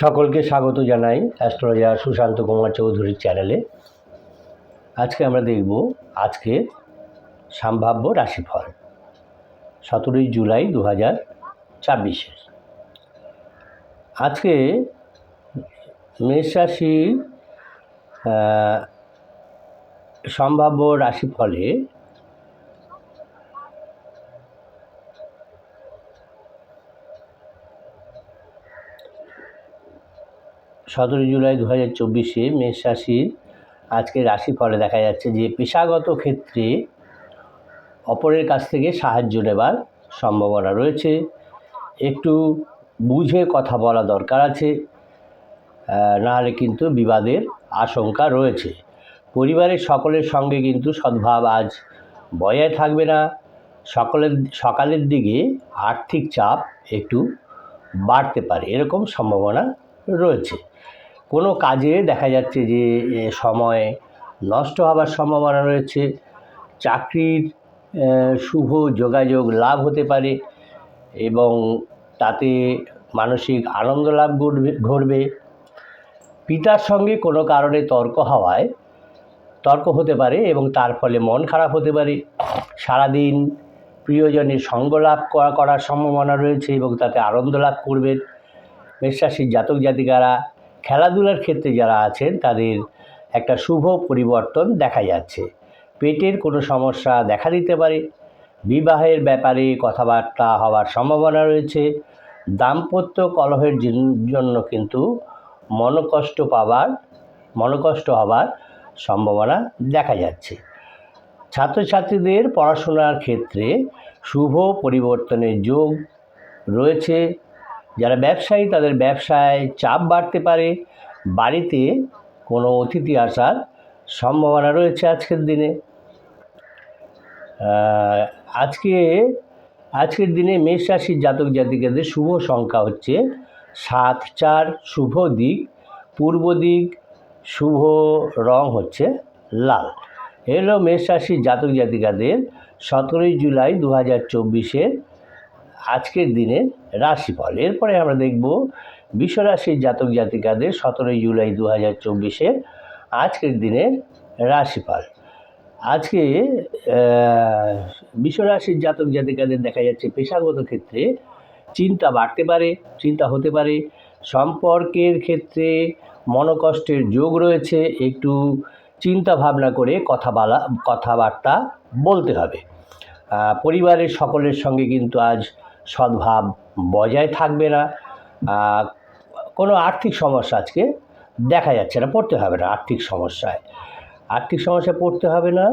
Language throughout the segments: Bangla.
সকলকে স্বাগত জানাই অ্যাস্ট্রোলজার সুশান্ত কুমার চৌধুরীর চ্যানেলে। আজকে আমরা দেখব আজকে সম্ভাব্য রাশিফল, সতেরোই জুলাই দু হাজার ছাব্বিশের। আজকে মেষ সম্ভাব্য রাশিফলে সতেরোই জুলাই দু হাজার চব্বিশে মেষ রাশির আজকে রাশিফলে দেখা যাচ্ছে যে পেশাগত ক্ষেত্রে অপরের কাছ থেকে সাহায্য নেবার সম্ভাবনা রয়েছে। একটু বুঝে কথা বলা দরকার আছে নাহলে কিন্তু বিবাদের আশঙ্কা রয়েছে। পরিবারের সকলের সঙ্গে কিন্তু সদ্ভাব আজ বজায় থাকবে না। সকলের, সকালের দিকে আর্থিক চাপ একটু বাড়তে পারে, এরকম সম্ভাবনা রয়েছে। কোনো কাজে দেখা যাচ্ছে যে সময় নষ্ট হবার সম্ভাবনা রয়েছে। চাকরির শুভ যোগাযোগ লাভ হতে পারে এবং তাতে মানসিক আনন্দ লাভ ঘটবে পিতার সঙ্গে কোনো কারণে তর্ক হওয়ায় তর্ক হতে পারে এবং তার ফলে মন খারাপ হতে পারে। সারাদিন প্রিয়জনের সঙ্গ লাভ করা করার সম্ভাবনা রয়েছে এবং তাতে আনন্দ লাভ করবেন। মেষরাশির জাতক জাতিকারা খেলাধুলার ক্ষেত্রে যারা আছেন, তাদের একটা শুভ পরিবর্তন দেখা যাচ্ছে। পেটের কোনো সমস্যা দেখা দিতে পারে, বিবাহের ব্যাপারে কথাবার্তা হওয়ার সম্ভাবনা রয়েছে, দাম্পত্য কলহের জন্য কিন্তু মনকষ্ট পাবার, মনকষ্ট হবার সম্ভাবনা দেখা যাচ্ছে। ছাত্রছাত্রীদের পড়াশোনার ক্ষেত্রে শুভ পরিবর্তনের যোগ রয়েছে। যারা ব্যবসায়ী, তাদের ব্যবসায় চাপ বাড়তে পারে। বাড়িতে কোনো অতিথি আসার সম্ভাবনা রয়েছে আজকের দিনে। আজকে, আজকের দিনে মেষ রাশির জাতক জাতিকাদের শুভ সংখ্যা হচ্ছে সাত, চার, শুভ দিক। পূর্ব দিক শুভ রং হচ্ছে লাল। এলো মেষ রাশির জাতক জাতিকাদের সতেরোই জুলাই দু হাজার চব্বিশের আজকের দিনে রাশিফল। এরপরে আমরা দেখব বিশ্বরাশির জাতক জাতিকাদের সতেরোই জুলাই দু হাজার চব্বিশের আজকের দিনের রাশিফল। আজকে বিশ্বরাশির জাতক জাতিকাদের দেখা যাচ্ছে পেশাগত ক্ষেত্রে চিন্তা বাড়তে পারে, চিন্তা হতে পারে। সম্পর্কের ক্ষেত্রে মনোকষ্টের যোগ রয়েছে, একটু চিন্তা ভাবনা করে কথা বলা, কথাবার্তা বলতে হবে। পরিবারের সকলের সঙ্গে কিন্তু আজ সদ্ভাব বজায় থাকবে না। কোনো আর্থিক সমস্যা আজকে দেখা যাচ্ছে না, পড়তে হবে না আর্থিক সমস্যায়। আর্থিক সমস্যায় পড়তে হবে না।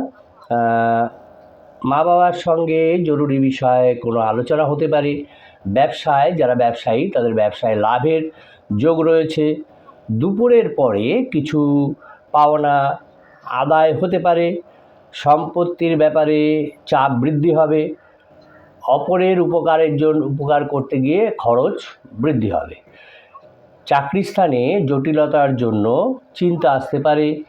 মা বাবার সঙ্গে জরুরি বিষয়ে কোনো আলোচনা হতে পারে। ব্যবসায়, যারা ব্যবসায়ী, তাদের ব্যবসায় লাভের যোগ রয়েছে। দুপুরের পরে কিছু পাওনা আদায় হতে পারে। সম্পত্তির ব্যাপারে চাপ বৃদ্ধি হবে। অপরের উপকারের জন্য উপকার করতে গিয়ে খরচ বৃদ্ধি হবে। চাকরি স্থানে জটিলতার জন্য চিন্তা আসতে পারে।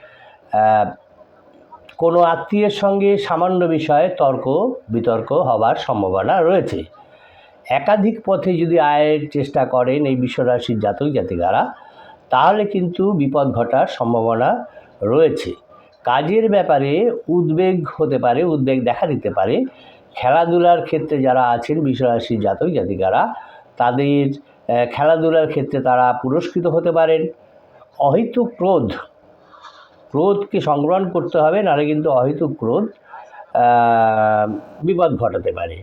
কোনো আত্মীয়ের সঙ্গে সামান্য বিষয়ে তর্ক, বিতর্ক হওয়ার সম্ভাবনা রয়েছে। একাধিক পথে যদি আয়ের চেষ্টা করেন এই বিশ্বরাশির জাতক জাতিকারা, তাহলে কিন্তু বিপদ ঘটার সম্ভাবনা রয়েছে। কাজের ব্যাপারে উদ্বেগ হতে পারে, উদ্বেগ দেখা দিতে পারে। খেলাধুলার ক্ষেত্রে যারা আছেন, বিশ্বরাশির জাতক জাতিকারা, তাদের খেলাধুলার ক্ষেত্রে তারা পুরস্কৃত হতে পারেন। অহেতুক ক্রোধ, ক্রোধকে সংগ্রহণ করতে হবে, নাহলে কিন্তু অহেতুক ক্রোধ বিপদ ঘটাতে পারে।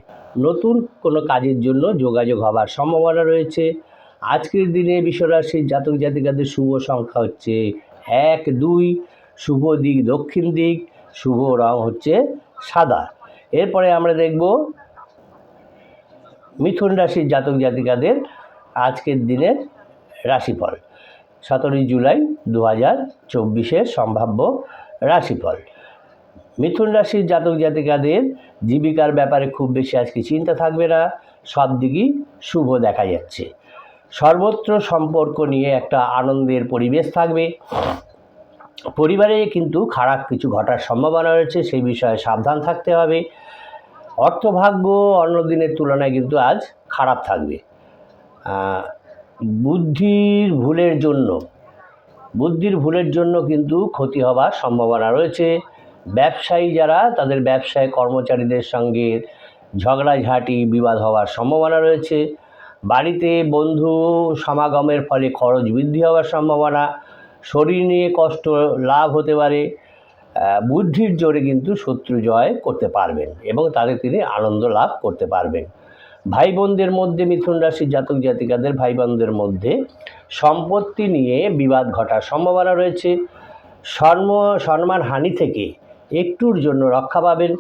নতুন কোনো কাজের জন্য যোগাযোগ হবার সম্ভাবনা রয়েছে। আজকের দিনে বিশ্বরাশির জাতক জাতিকাদের শুভ সংখ্যা হচ্ছে এক দুই, শুভ দিক দক্ষিণ দিক, শুভ রং হচ্ছে সাদা। এরপরে আমরা দেখব মিথুন রাশির জাতক জাতিকাদের আজকের দিনের রাশিফল। সতেরোই জুলাই দু হাজার চব্বিশের সম্ভাব্য রাশিফল। মিথুন রাশির জাতক জাতিকাদের জীবিকার ব্যাপারে খুব বেশি আজকে চিন্তা থাকবে না, সব দিকই শুভ দেখা যাচ্ছে। সর্বত্র সম্পর্ক নিয়ে একটা আনন্দের পরিবেশ থাকবে। পরিবারে কিন্তু খারাপ কিছু ঘটার সম্ভাবনা রয়েছে, সেই বিষয়ে সাবধান থাকতে হবে। অর্থভাগ্য অন্য দিনের তুলনায় কিন্তু আজ খারাপ থাকবে। বুদ্ধির ভুলের জন্য, বুদ্ধির ভুলের জন্য কিন্তু ক্ষতি হবার সম্ভাবনা রয়েছে। ব্যবসায়ী যারা, তাদের ব্যবসায় কর্মচারীদের সঙ্গে ঝগড়াঝাঁটি, বিবাদ হওয়ার সম্ভাবনা রয়েছে। বাড়িতে বন্ধু সমাগমের ফলে খরচ বৃদ্ধি হওয়ার সম্ভাবনা শরীর নিয়ে কষ্ট লাভ হতে পারে বুদ্ধির জোরে কিন্তু শত্রু জয় করতে পারবেন এবং তাতে তিনি আনন্দ লাভ করতে পারবেন। ভাই বোনদের মধ্যে মিথুন রাশির জাতক জাতিকাদের ভাই বোনদের মধ্যে সম্পত্তি নিয়ে বিবাদ ঘটার সম্ভাবনা রয়েছে। সম্ম সম্মান হানি থেকে একটুর জন্য রক্ষা পাবেন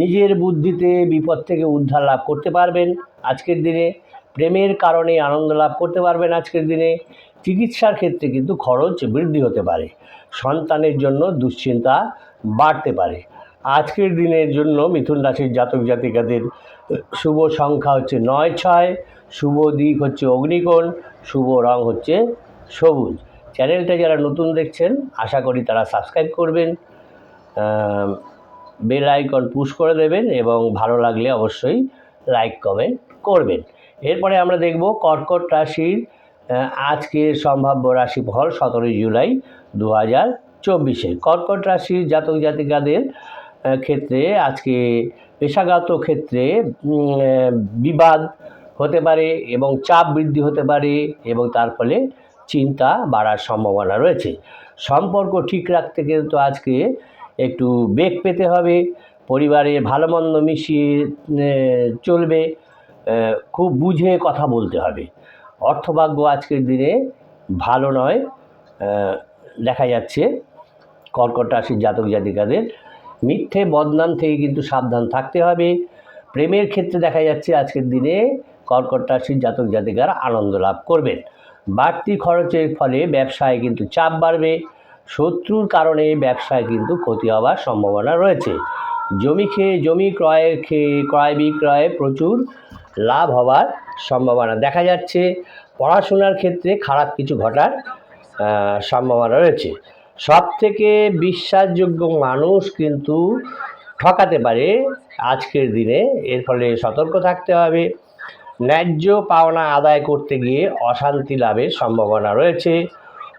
নিজের বুদ্ধিতে বিপদ থেকে উদ্ধার লাভ করতে পারবেন। আজকের দিনে প্রেমের কারণে আনন্দ লাভ করতে পারবেন আজকের দিনে। চিকিৎসার ক্ষেত্রে কিন্তু খরচ বৃদ্ধি হতে পারে। সন্তানের জন্য দুশ্চিন্তা বাড়তে পারে। আজকের দিনের জন্য মিথুন রাশির জাতক জাতিকাদের, শুভ সংখ্যা হচ্ছে নয় ছয়, শুভ দিক হচ্ছে অগ্নিকোণ, শুভ রং হচ্ছে সবুজ। চ্যানেলটা যারা নতুন দেখছেন, আশা করি তারা সাবস্ক্রাইব করবেন বেল আইকন পুশ করে দেবেন এবং ভালো লাগলে অবশ্যই লাইক, কমেন্ট করবেন। এরপরে আমরা দেখব কর্কট রাশির আজকের সম্ভাব্য রাশিফল সতেরোই জুলাই দু হাজার চব্বিশে। কর্কট রাশির জাতক জাতিকাদের ক্ষেত্রে আজকে পেশাগত ক্ষেত্রে বিবাদ হতে পারে এবং চাপ বৃদ্ধি হতে পারে এবং তার ফলে চিন্তা বাড়ার সম্ভাবনা রয়েছে। সম্পর্ক ঠিক রাখতে কিন্তু আজকে একটু বেগ পেতে হবে, পরিবারে ভালো মন্দ মিশিয়ে চলবে খুব বুঝে কথা বলতে হবে। অর্থভাগ্য আজকের দিনে ভালো নয় দেখা যাচ্ছে কর্কট রাশির জাতক জাতিকাদের। মিথ্যে বদনাম থেকে কিন্তু সাবধান থাকতে হবে। প্রেমের ক্ষেত্রে দেখা যাচ্ছে আজকের দিনে কর্কট রাশির জাতক জাতিকারা আনন্দ লাভ করবেন। বাড়তি খরচের ফলে ব্যবসায় কিন্তু চাপ বাড়বে। শত্রুর কারণে ব্যবসায় কিন্তু ক্ষতি হওয়ার সম্ভাবনা রয়েছে। জমি খেয়ে, জমি ক্রয়ের খেয়ে, ক্রয় বিক্রয়ে প্রচুর লাভ হওয়ার সম্ভাবনা। দেখা যাচ্ছে পড়াশোনার ক্ষেত্রে খারাপ কিছু ঘটার সম্ভাবনা রয়েছে। সব থেকে বিশ্বাসযোগ্য মানুষ কিন্তু ঠকাতে পারে আজকের দিনে। এর ফলে সতর্ক থাকতে হবে। ন্যায্য পাওনা আদায় করতে গিয়ে অশান্তি লাভের সম্ভাবনা রয়েছে।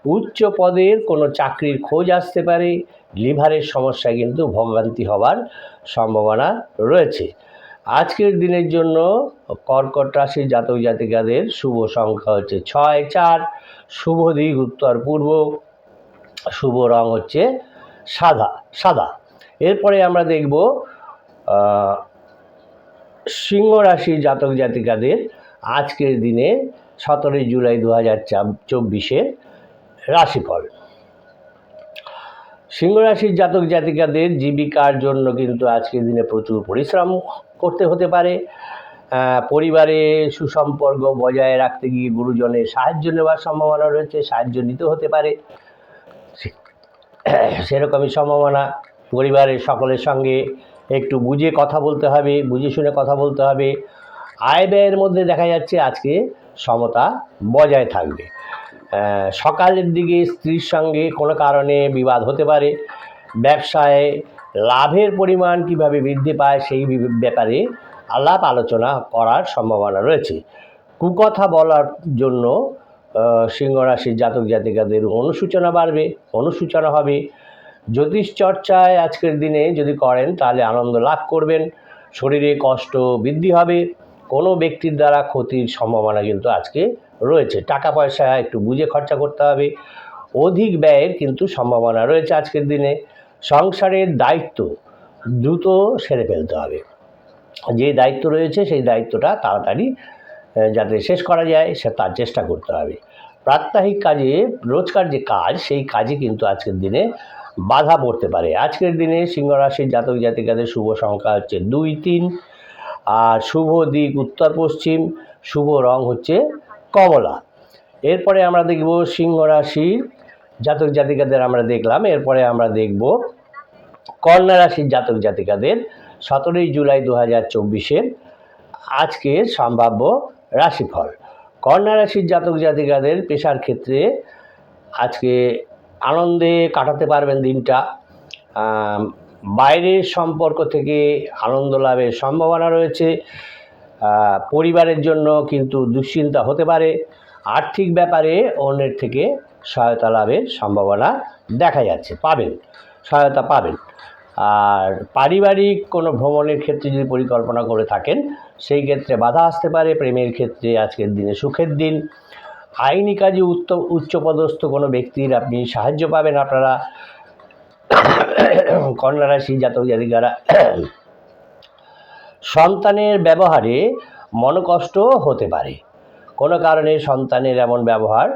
উচ্চ পদের কোনো চাকরির খোঁজ আসতে পারে। লিভারের সমস্যা কিন্তু ভোগান্তি হওয়ার সম্ভাবনা রয়েছে। আজকের দিনের জন্য কর্কট রাশির জাতক জাতিকাদের শুভ সংখ্যা হচ্ছে ছয় চার। শুভ দিক, উত্তর, পূর্ব। শুভ রং হচ্ছে সাদা সাদা। এরপরে আমরা দেখব সিংহ রাশির জাতক জাতিকাদের আজকের দিনে সতেরোই জুলাই দু হাজার চব্বিশের রাশিফল। সিংহ রাশির জাতক জাতিকাদের জীবিকার জন্য কিন্তু আজকের দিনে প্রচুর পরিশ্রম করতে হতে পারে। পরিবারে সুসম্পর্ক বজায় রাখতে গিয়ে গুরুজনের সাহায্য নেওয়ার সম্ভাবনা রয়েছে, সাহায্য নিতে হতে পারে। সেরকমই সম্ভাবনা। পরিবারের সকলের সঙ্গে একটু বুঝে কথা বলতে হবে, বুঝে শুনে কথা বলতে হবে। আয় ব্যয়ের মধ্যে দেখা যাচ্ছে আজকে সমতা বজায় থাকবে। সকালের দিকে স্ত্রীর সঙ্গে কোনো কারণে বিবাদ হতে পারে। ব্যবসায় লাভের পরিমাণ কীভাবে বৃদ্ধি পায় সেই ব্যাপারে আলাপ আলোচনা করার সম্ভাবনা রয়েছে। কুকথা বলার জন্য আহ, সিংহ রাশির জাতক জাতিকাদের অনুসূচনা বাড়বে অনুসূচনা হবে। জ্যোতিষ চর্চায় আজকের দিনে যদি করেন তাহলে আনন্দ লাভ করবেন। শরীরে কষ্ট বৃদ্ধি হবে। কোনো ব্যক্তির দ্বারা ক্ষতির সম্ভাবনা কিন্তু আজকে রয়েছে। টাকা পয়সা একটু বুঝে খরচা করতে হবে। অধিক ব্যয়ের কিন্তু সম্ভাবনা রয়েছে আজকের দিনে। সংসারের দায়িত্ব দ্রুত সেরে ফেলতে হবে। যে দায়িত্ব রয়েছে সেই দায়িত্বটা তাড়াতাড়ি যাতে শেষ করা যায়, সে তার চেষ্টা করতে হবে। প্রাত্যহিক কাজে, রোজকার যে কাজ, সেই কাজে কিন্তু আজকের দিনে বাধা পড়তে পারে। আজকের দিনে সিংহ রাশির জাতক জাতিকাদের শুভ সংখ্যা হচ্ছে দুই, তিন। আর শুভ দিক উত্তর পশ্চিম। শুভ রং হচ্ছে কমলা। এরপরে আমরা দেখব সিংহ রাশির জাতক জাতিকাদের আমরা দেখলাম। এরপরে আমরা দেখব কন্যা রাশির জাতক জাতিকাদের, সতেরোই জুলাই দু হাজার চব্বিশের আজকের সম্ভাব্য রাশিফল। কন্যা রাশির জাতক জাতিকাদের পেশার ক্ষেত্রে আজকে আনন্দে কাটাতে পারবেন দিনটা। বাইরের সম্পর্ক থেকে আনন্দ লাভের সম্ভাবনা রয়েছে। পরিবারের জন্য কিন্তু দুশ্চিন্তা হতে পারে। আর্থিক ব্যাপারে অন্যের থেকে সহায়তা লাভের সম্ভাবনা দেখা যাচ্ছে, পাবেন, সহায়তা পাবেন। আর পারিবারিক কোনো ভ্রমণের ক্ষেত্রে যদি পরিকল্পনা করে থাকেন, সেই ক্ষেত্রে বাধা আসতে পারে। প্রেমের ক্ষেত্রে আজকের দিনে সুখের দিন। আইনি কাজে উচ্চ উচ্চপদস্থ কোনো ব্যক্তির আপনি সাহায্য পাবেন আপনারা। কন্যা রাশি জাতক জাতিকারা সন্তানের ব্যবহারে মনকষ্ট হতে পারে। কোনো কারণে সন্তানের এমন ব্যবহার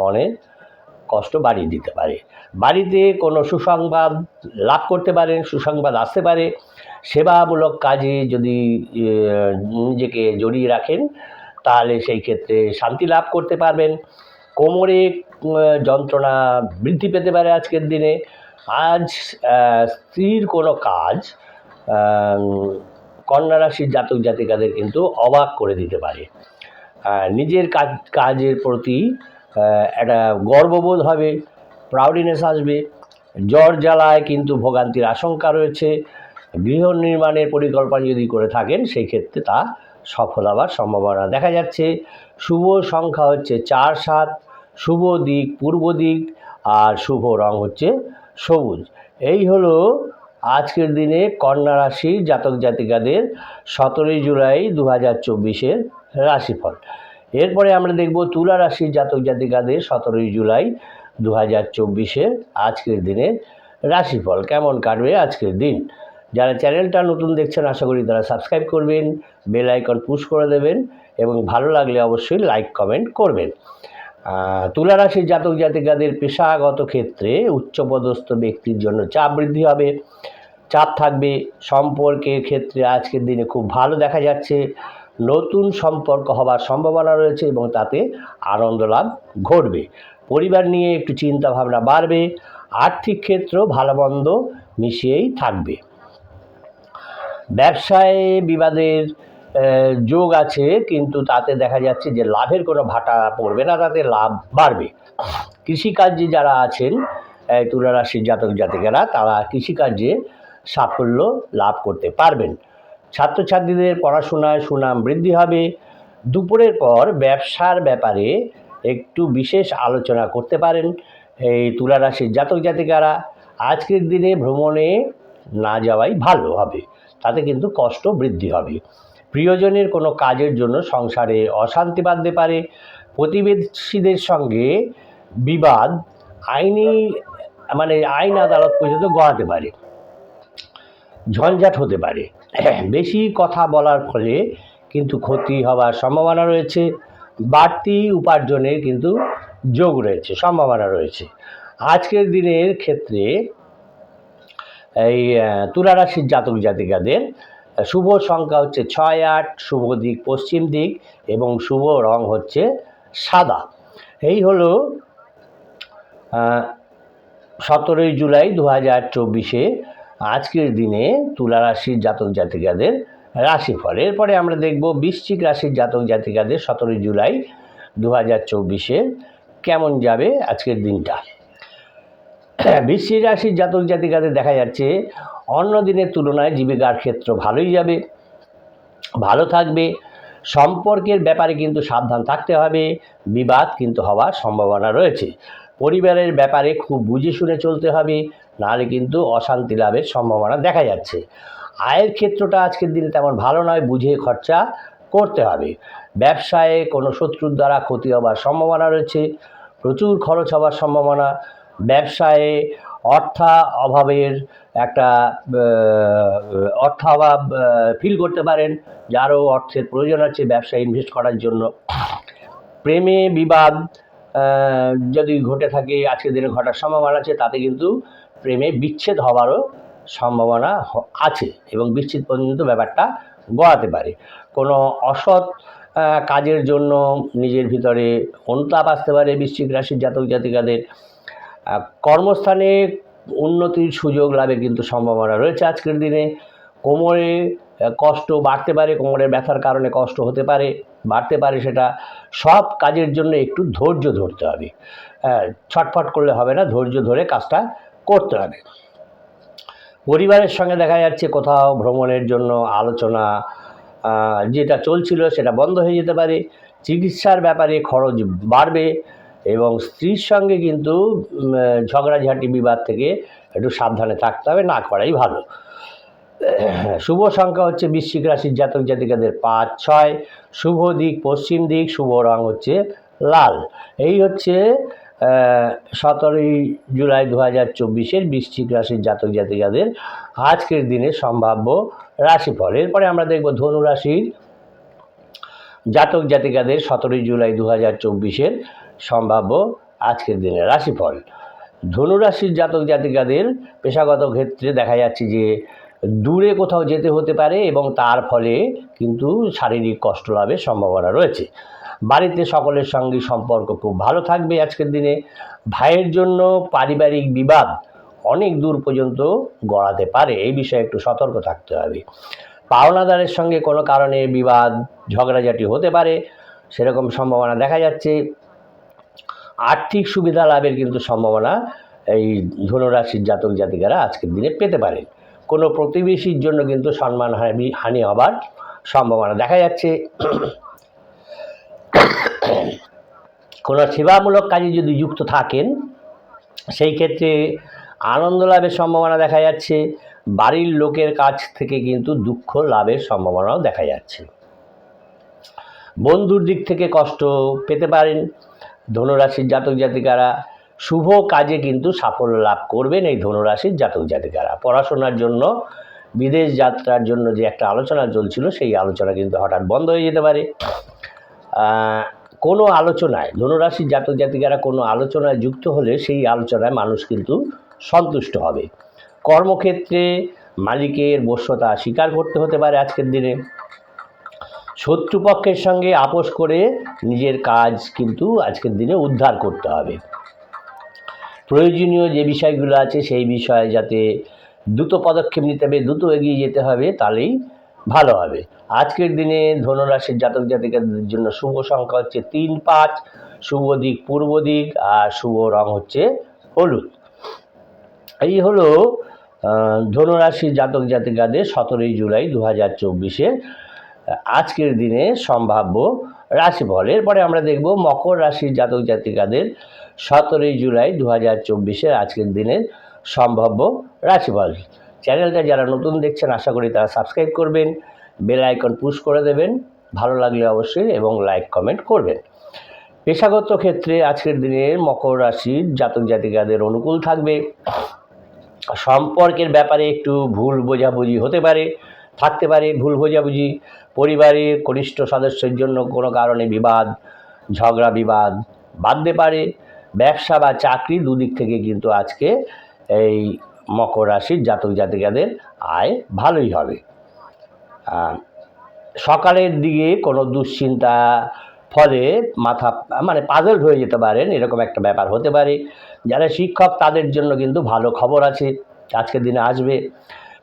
মনে কষ্ট বাড়িয়ে দিতে পারে। বাড়িতে কোনো সুসংবাদ লাভ করতে পারেন সুসংবাদ আসতে পারে। সেবামূলক কাজে যদি নিজেকে জড়িয়ে রাখেন, তাহলে সেই ক্ষেত্রে শান্তি লাভ করতে পারবেন। কোমরে যন্ত্রণা বৃদ্ধি পেতে পারে আজকের দিনে। আজ স্ত্রীর কোনো কাজ কন্যা রাশির জাতক জাতিকাদের কিন্তু অবাক করে দিতে পারে। নিজের কাজ, কাজের প্রতি একটা গর্ববোধ হবে প্রাউডিনেস আসবে, জ্বর জ্বালায় কিন্তু ভোগান্তির আশঙ্কা রয়েছে, গৃহ নির্মাণের পরিকল্পনা যদি করে থাকেন, সেই ক্ষেত্রে তা সফল হওয়ার সম্ভাবনা দেখা যাচ্ছে। শুভ সংখ্যা হচ্ছে চার সাত, শুভ দিক পূর্ব দিক, আর শুভ রং হচ্ছে সবুজ। এই হলো আজকের দিনে কন্যা রাশির জাতক জাতিকাদের সতেরোই জুলাই দু হাজার চব্বিশের রাশিফল। এরপরে আমরা দেখব তুলা রাশির জাতক জাতিকাদের সতেরোই জুলাই দু হাজার চব্বিশের আজকের দিনের রাশিফল। কেমন কাটবে আজকের দিন? যারা চ্যানেলটা নতুন দেখছেন, আশা করি তারা সাবস্ক্রাইব করবেন, বেল আইকন পুশ করে দেবেন এবং ভালো লাগলে অবশ্যই লাইক, কমেন্ট করবেন। তুলা রাশির জাতক জাতিকাদের পেশাগত ক্ষেত্রে উচ্চপদস্থ ব্যক্তির জন্য চাপ বৃদ্ধি হবে। চাপ থাকবে সম্পর্কের ক্ষেত্রে আজকের দিনে খুব ভালো দেখা যাচ্ছে। নতুন সম্পর্ক হবার সম্ভাবনা রয়েছে এবং তাতে আনন্দ লাভ ঘটবে। পরিবার নিয়ে একটু চিন্তা ভাবনা বাড়বে, আর্থিক ক্ষেত্র ভালো মন্দ মিশিয়েই থাকবে। ব্যবসায় বিবাদের যোগ আছে কিন্তু তাতে দেখা যাচ্ছে যে লাভের কোনো ভাটা পড়বে না, তাতে লাভ বাড়বে। কৃষিকার্যে যারা আছেন এই তুলা রাশির জাতক জাতিকেরা, তারা কৃষিকার্যে সাফল্য লাভ করতে পারবেন। ছাত্রছাত্রীদের পড়াশোনায় সুনাম বৃদ্ধি হবে। দুপুরের পর ব্যবসার ব্যাপারে একটু বিশেষ আলোচনা করতে পারেন এই তুলা রাশির জাতক জাতিকারা। আজকের দিনে ভ্রমণে না যাওয়াই ভালো হবে, তাতে কিন্তু কষ্ট বৃদ্ধি হবে। প্রিয়জনের কোনো কাজের জন্য সংসারে অশান্তি বাঁধতে পারে। প্রতিবেশীদের সঙ্গে বিবাদ আইনি মানে আইন আদালত পর্যন্ত গড়াতে পারে। ঝঞ্ঝাট হতে পারে। বেশি কথা বলার ফলে কিন্তু ক্ষতি হওয়ার সম্ভাবনা রয়েছে। বাড়তি উপার্জনের কিন্তু যোগ রয়েছে সম্ভাবনা রয়েছে। আজকের দিনের ক্ষেত্রে এই আহ, তুলা রাশির জাতক জাতিকাদের শুভ সংখ্যা হচ্ছে ছয় আট শুভ দিক পশ্চিম দিক এবং শুভ রং হচ্ছে সাদা। এই হলো সতেরোই জুলাই দু হাজার চব্বিশে আজকের দিনে তুলা রাশির জাতক জাতিকাদের রাশিফল। এরপরে আমরা দেখব বৃশ্চিক রাশির জাতক জাতিকাদের সতেরোই জুলাই দু হাজার চব্বিশে কেমন যাবে আজকের দিনটা। বৃশ্চিক রাশির জাতক জাতিকাদের দেখা যাচ্ছে অন্য দিনের তুলনায় জীবিকার ক্ষেত্র ভালোই যাবে, ভালো থাকবে, সম্পর্কের ব্যাপারে কিন্তু সাবধান থাকতে হবে, বিবাদ কিন্তু হওয়ার সম্ভাবনা রয়েছে। পরিবারের ব্যাপারে খুব বুঝে শুনে চলতে হবে নাহলে কিন্তু অশান্তি লাভের সম্ভাবনা দেখা যাচ্ছে। আয়ের ক্ষেত্রটা আজকের দিনে তেমন ভালো নয় বুঝে খরচা করতে হবে। ব্যবসায়ে কোনো শত্রুর দ্বারা ক্ষতি হবার সম্ভাবনা রয়েছে প্রচুর খরচ হওয়ার সম্ভাবনা। ব্যবসায়ে অর্থা অভাবের একটা আহ, অর্থাভাব ফিল করতে পারেন যারও অর্থের প্রয়োজন আছে ব্যবসায় ইনভেস্ট করার জন্য। প্রেমে বিবাদ যদি ঘটে থাকে আজকের দিনে ঘটার সম্ভাবনা আছে তাতে কিন্তু প্রেমে বিচ্ছেদ হওয়ারও সম্ভাবনা আছে এবং বিচ্ছেদ পর্যন্ত ব্যাপারটা গড়াতে পারে। কোনো অসৎ কাজের জন্য নিজের ভিতরে অনুতাপ আসতে পারে বৃশ্চিক রাশির জাতক জাতিকাদের। কর্মস্থানে উন্নতির সুযোগ লাভে কিন্তু সম্ভাবনা রয়েছে আজকের দিনে। কোমরে কষ্ট বাড়তে পারে, কোমরের ব্যথার কারণে কষ্ট হতে পারে, বাড়তে পারে সেটা। সব কাজের জন্য একটু ধৈর্য ধরতে হবে। ছটফট করলে হবে না, ধৈর্য ধরে কাজটা করতে হবে পরিবারের সঙ্গে দেখা যাচ্ছে কোথাও ভ্রমণের জন্য আলোচনা যেটা চলছিল সেটা বন্ধ হয়ে যেতে পারে, চিকিৎসার ব্যাপারে খরচ বাড়বে এবং স্ত্রীর সঙ্গে কিন্তু ঝগড়াঝাটি বিবাদ থেকে একটু সাবধানে থাকতে হবে, না করাই ভালো। শুভ সংখ্যা হচ্ছে বৃশ্চিক রাশির জাতক জাতিকাদের পাঁচ, ছয়, শুভ দিক, পশ্চিম দিক, শুভ রং হচ্ছে লাল। এই হচ্ছে সতেরোই জুলাই দু হাজার চব্বিশের বৃশ্চিক রাশির জাতক জাতিকাদের আজকের দিনে সম্ভাব্য রাশিফল। এরপরে আমরা দেখব ধনু রাশির জাতক জাতিকাদের সতেরোই জুলাই দু হাজার চব্বিশের সম্ভাব্য আজকের দিনে রাশিফল। ধনুরাশির জাতক জাতিকাদের পেশাগত ক্ষেত্রে দেখা যাচ্ছে যে দূরে কোথাও যেতে হতে পারে এবং তার ফলে কিন্তু শারীরিক কষ্ট লাভের সম্ভাবনা রয়েছে। বাড়িতে সকলের সঙ্গে সম্পর্ক খুব ভালো থাকবে আজকের দিনে। ভাইয়ের জন্য পারিবারিক বিবাদ অনেক দূর পর্যন্ত গড়াতে পারে, এই বিষয়ে একটু সতর্ক থাকতে হবে। পাওনাদারের সঙ্গে কোনো কারণে বিবাদ, ঝগড়াঝাটি হতে পারে, সেরকম সম্ভাবনা দেখা যাচ্ছে। আর্থিক সুবিধা লাভের কিন্তু সম্ভাবনা এই ধনুরাশির জাতক জাতিকারা আজকের দিনে পেতে পারেন কোনো প্রতিবেশীর জন্য কিন্তু সম্মান হানি হবার সম্ভাবনা দেখা যাচ্ছে। কোনো সেবামূলক কাজে যদি যুক্ত থাকেন, সেই ক্ষেত্রে আনন্দ লাভের সম্ভাবনা দেখা যাচ্ছে। বাড়ির লোকের কাছ থেকে কিন্তু দুঃখ লাভের সম্ভাবনাও দেখা যাচ্ছে। বন্ধুর দিক থেকে কষ্ট পেতে পারেন। ধনুরাশির জাতক জাতিকারা শুভ কাজে কিন্তু সাফল্য লাভ করবেন এই ধনুরাশির জাতক জাতিকারা। পড়াশোনার জন্য, বিদেশ যাত্রার জন্য যে একটা আলোচনা চলছিল, সেই আলোচনা কিন্তু হঠাৎ বন্ধ হয়ে যেতে পারে। কোনো আলোচনায় ধনুরাশির জাতক জাতিকারা কোনো আলোচনায় যুক্ত হলে সেই আলোচনায় মানুষ কিন্তু সন্তুষ্ট হবে। কর্মক্ষেত্রে মালিকের বশ্যতা স্বীকার করতে হতে পারে আজকের দিনে। শত্রুপক্ষের সঙ্গে আপোষ করে নিজের কাজ কিন্তু আজকের দিনে উদ্ধার করতে হবে। প্রয়োজনীয় যে বিষয়গুলো আছে সেই বিষয়ে যাতে দ্রুত পদক্ষেপ নিতে হবে, দ্রুত এগিয়ে যেতে হবে, তাহলেই ভালো হবে। আজকের দিনে ধনুরাশির জাতক জাতিকাদের জন্য শুভ সংখ্যা হচ্ছে তিন পাঁচ শুভ দিক পূর্ব দিক আর শুভ রং হচ্ছে হলুদ। এই হলো আহ, ধনুরাশির জাতক জাতিকাদের সতেরোই জুলাই দু হাজার চব্বিশের আজকের দিনে সম্ভাব্য রাশিফল। এরপরে আমরা দেখব মকর রাশির জাতক জাতিকাদের সতেরোই জুলাই দু হাজার চব্বিশের আজকের দিনের সম্ভাব্য রাশিফল। চ্যানেলটা যারা নতুন দেখছেন, আশা করি তারা সাবস্ক্রাইব করবেন বেল আইকন পুশ করে দেবেন, ভালো লাগলে অবশ্যই এবং লাইক কমেন্ট করবেন। পেশাগত ক্ষেত্রে আজকের দিনে মকর রাশির জাতক জাতিকাদের অনুকূল থাকবে। সম্পর্কের ব্যাপারে একটু ভুল বোঝাবুঝি হতে পারে, থাকতে পারে ভুল বোঝাবুঝি। পরিবারের কনিষ্ঠ সদস্যের জন্য কোনো কারণে বিবাদ, ঝগড়া বিবাদ বাঁধতে পারে। ব্যবসা বা চাকরি দুদিক থেকে কিন্তু আজকে এই মকর রাশির জাতক জাতিকাদের আয় ভালোই হবে। সকালের দিকে কোনো দুশ্চিন্তা, ফলে মাথা মানে পাজল হয়ে যেতে পারেন, এরকম একটা ব্যাপার হতে পারে। যারা শিক্ষক, তাদের জন্য কিন্তু ভালো খবর আছে, আজকের দিনে আসবে।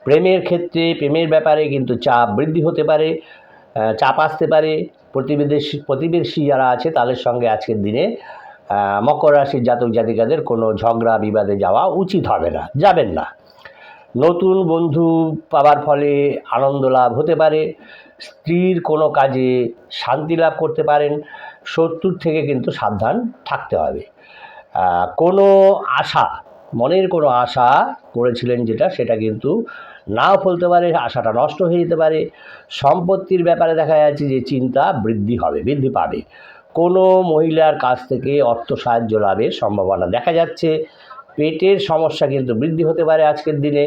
প্রেমের ক্ষেত্রে, প্রেমের ব্যাপারে কিন্তু চাপ বৃদ্ধি হতে পারে চাপ আসতে পারে। প্রতিবেশী প্রতিবেশী যারা আছে, তাদের সঙ্গে আজকের দিনে মকর রাশির জাতক জাতিকাদের কোনো ঝগড়া বিবাদে যাওয়া উচিত হবে না, যাবেন না। নতুন বন্ধু পাওয়ার ফলে আনন্দ লাভ হতে পারে, স্ত্রীর কোনো কাজে শান্তি লাভ করতে পারেন, শত্রুর থেকে কিন্তু সাবধান থাকতে হবে। কোনো আশা, মনের কোনো আশা করেছিলেন যেটা, সেটা কিন্তু নাও ফলতে পারে, আশাটা নষ্ট হয়ে যেতে পারে। সম্পত্তির ব্যাপারে দেখা যাচ্ছে যে চিন্তা বৃদ্ধি হবে, বৃদ্ধি পাবে। কোনো মহিলার কাছ থেকে অর্থ সাহায্য লাভের সম্ভাবনা দেখা যাচ্ছে। পেটের সমস্যা কিন্তু বৃদ্ধি হতে পারে আজকের দিনে।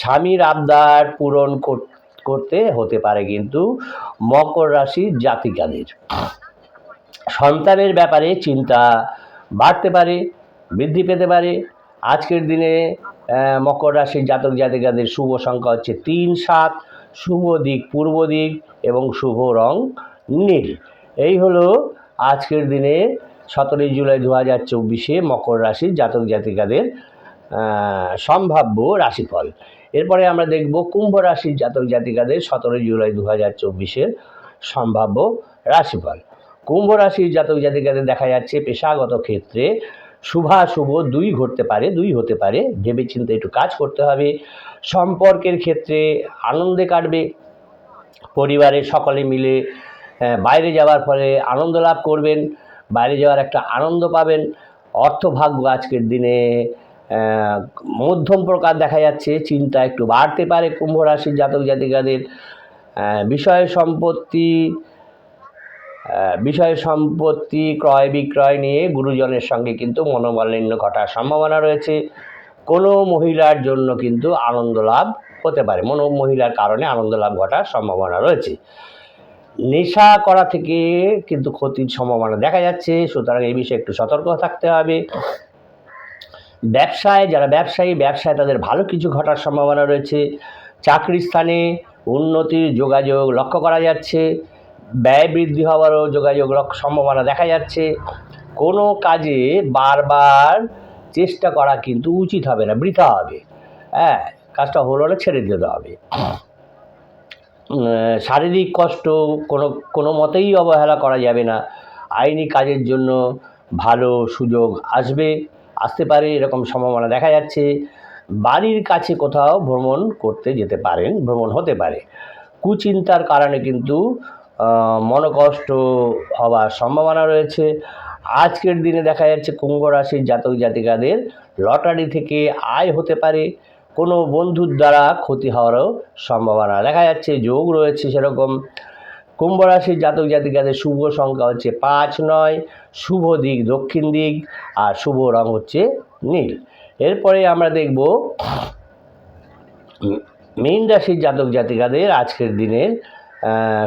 স্বামীর আবদার পূরণ করতে হতে পারে কিন্তু মকর রাশির জাতিকাদের। সন্তানের ব্যাপারে চিন্তা বাড়তে পারে, বৃদ্ধি পেতে পারে। আজকের দিনে মকর রাশির জাতক জাতিকাদের শুভ সংখ্যা হচ্ছে তিন সাত। শুভ দিক, পূর্ব দিক এবং শুভ রং নীল। এই হলো আজকের দিনে সতেরোই জুলাই দু হাজার চব্বিশে মকর রাশির জাতক জাতিকাদের সম্ভাব্য রাশিফল। এরপরে আমরা দেখব কুম্ভ রাশির জাতক জাতিকাদের সতেরোই জুলাই দু হাজার চব্বিশের সম্ভাব্য রাশিফল। কুম্ভ রাশির জাতক জাতিকাদের দেখা যাচ্ছে পেশাগত ক্ষেত্রে শুভাশুভ দুই ঘটতে পারে, দুই হতে পারে। ভেবেচিন্তে একটু কাজ করতে হবে। সম্পর্কের ক্ষেত্রে আনন্দে কাটবে। পরিবারের সকলে মিলে বাইরে যাওয়ার ফলে আনন্দ লাভ করবেন, বাইরে যাওয়ার একটা আনন্দ পাবেন। অর্থভাগ্য আজকের দিনে মধ্যম প্রকার দেখা যাচ্ছে, চিন্তা একটু বাড়তে পারে কুম্ভ রাশির জাতক জাতিকাদের। বিষয় সম্পত্তি বিষয় সম্পত্তি, ক্রয় বিক্রয় নিয়ে গুরুজনের সঙ্গে কিন্তু মনোমালিন্য ঘটার সম্ভাবনা রয়েছে। কোনো মহিলার জন্য কিন্তু আনন্দ লাভ হতে পারে। মনো মহিলার কারণে আনন্দ লাভ ঘটার সম্ভাবনা রয়েছে। নেশা করা থেকে কিন্তু ক্ষতির সম্ভাবনা দেখা যাচ্ছে। সুতরাং এই বিষয়ে একটু সতর্ক থাকতে হবে। ব্যবসায়, যারা ব্যবসায়ী, ব্যবসায় তাদের ভালো কিছু ঘটার সম্ভাবনা রয়েছে। চাকরি স্থানে উন্নতির যোগাযোগ লক্ষ্য করা যাচ্ছে। ব্যয় বৃদ্ধি হওয়ারও যোগাযোগ সম্ভাবনা দেখা যাচ্ছে। কোনো কাজে বারবার চেষ্টা করা কিন্তু উচিত হবে না, বৃথা হবে। হ্যাঁ কাজটা হলো না ছেড়ে দিতে হবে। শারীরিক কষ্ট কোনো কোনো মতেই অবহেলা করা যাবে না। আইনি কাজের জন্য ভালো সুযোগ আসবে, আসতে পারে এরকম সম্ভাবনা দেখা যাচ্ছে। বাড়ির কাছে কোথাও ভ্রমণ করতে যেতে পারেন, ভ্রমণ হতে পারে। কুচিন্তার কারণে কিন্তু মনকষ্ট হওয়ার সম্ভাবনা রয়েছে। আজকের দিনে দেখা যাচ্ছে কুম্ভ রাশির জাতক জাতিকাদের লটারি থেকে আয় হতে পারে। কোনো বন্ধুর দ্বারা ক্ষতি হওয়ারও সম্ভাবনা। দেখা যাচ্ছে যোগ রয়েছে সেরকম। কুম্ভ রাশির জাতক জাতিকাদের শুভ সংখ্যা হচ্ছে পাঁচ, নয়, শুভ দিক দক্ষিণ দিক আর শুভ রং হচ্ছে নীল। এরপরে আমরা দেখব মীন রাশির জাতক জাতিকাদের আজকের দিনের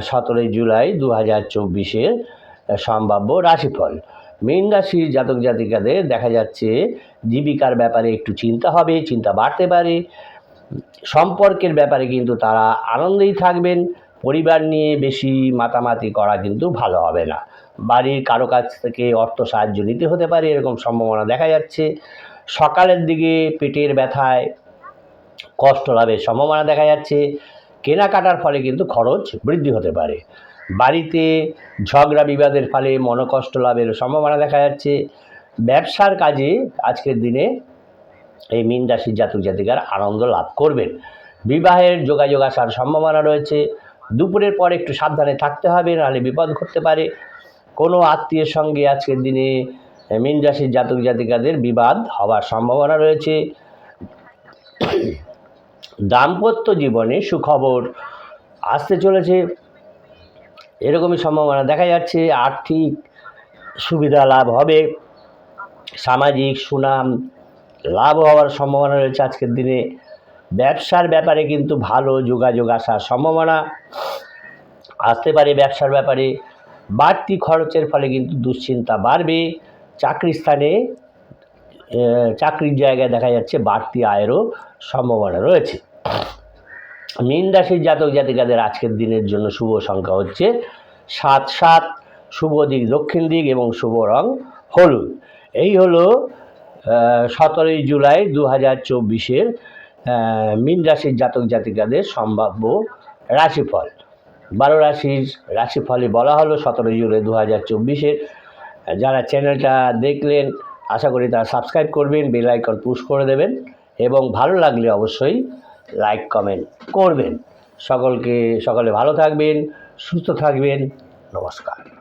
সতেরোই জুলাই দু হাজার চব্বিশের সম্ভাব্য রাশিফল। মীন রাশির জাতক জাতিকাদের দেখা যাচ্ছে জীবিকার ব্যাপারে একটু চিন্তা হবে, চিন্তা বাড়তে পারে। সম্পর্কের ব্যাপারে কিন্তু তারা আনন্দেই থাকবেন। পরিবার নিয়ে বেশি মাতামাতি করা কিন্তু ভালো হবে না। বাড়ির কারও কাছ থেকে অর্থ সাহায্য নিতে হতে পারে এরকম সম্ভাবনা দেখা যাচ্ছে। সকালের দিকে পেটের ব্যথায় কষ্ট লাভের সম্ভাবনা দেখা যাচ্ছে। কেনাকাটার ফলে কিন্তু খরচ বৃদ্ধি হতে পারে। বাড়িতে ঝগড়া বিবাদের ফলে মনোকষ্ট লাভের সম্ভাবনা দেখা যাচ্ছে। ব্যবসার কাজে আজকের দিনে এই মীন রাশির জাতক জাতিকার আনন্দ লাভ করবেন। বিবাহের যোগাযোগ আসার সম্ভাবনা রয়েছে। দুপুরের পর একটু সাবধানে থাকতে হবে, নাহলে বিপদ ঘটতে পারে। কোনো আত্মীয়ের সঙ্গে আজকের দিনে মীন রাশির জাতক জাতিকাদের বিবাদ হওয়ার সম্ভাবনা রয়েছে। দাম্পত্য জীবনে সুখবর আসতে চলেছে। এরকমই সম্ভাবনা দেখা যাচ্ছে, আর্থিক সুবিধা লাভ হবে, সামাজিক সুনাম লাভ হওয়ার সম্ভাবনা রয়েছে আজকের দিনে। ব্যবসার ব্যাপারে কিন্তু ভালো যোগাযোগ আসার সম্ভাবনা। আসতে পারে ব্যবসার ব্যাপারে। বাড়তি খরচের ফলে কিন্তু দুশ্চিন্তা বাড়বে। চাকরি স্থানে চাকরির জায়গায় দেখা যাচ্ছে বাড়তি আয়েরও সম্ভাবনা রয়েছে। মীন রাশির জাতক জাতিকাদের আজকের দিনের জন্য শুভ সংখ্যা হচ্ছে সাত সাত, শুভ দিক দক্ষিণ দিক এবং শুভ রং হলুদ। এই হলো সতেরোই জুলাই দু হাজার চব্বিশের মীন রাশির জাতক জাতিকাদের সম্ভাব্য রাশিফল। বারো রাশির রাশিফলে বলা হলো সতেরোই জুলাই দু হাজার চব্বিশের। যারা চ্যানেলটা দেখলেন, আশা করি তারা সাবস্ক্রাইব করবেন, বেল আইকন পুশ করে দেবেন এবং ভালো লাগলে অবশ্যই লাইক কমেন্ট করবেন। সকলকে সকলে ভালো থাকবেন সুস্থ থাকবেন। নমস্কার।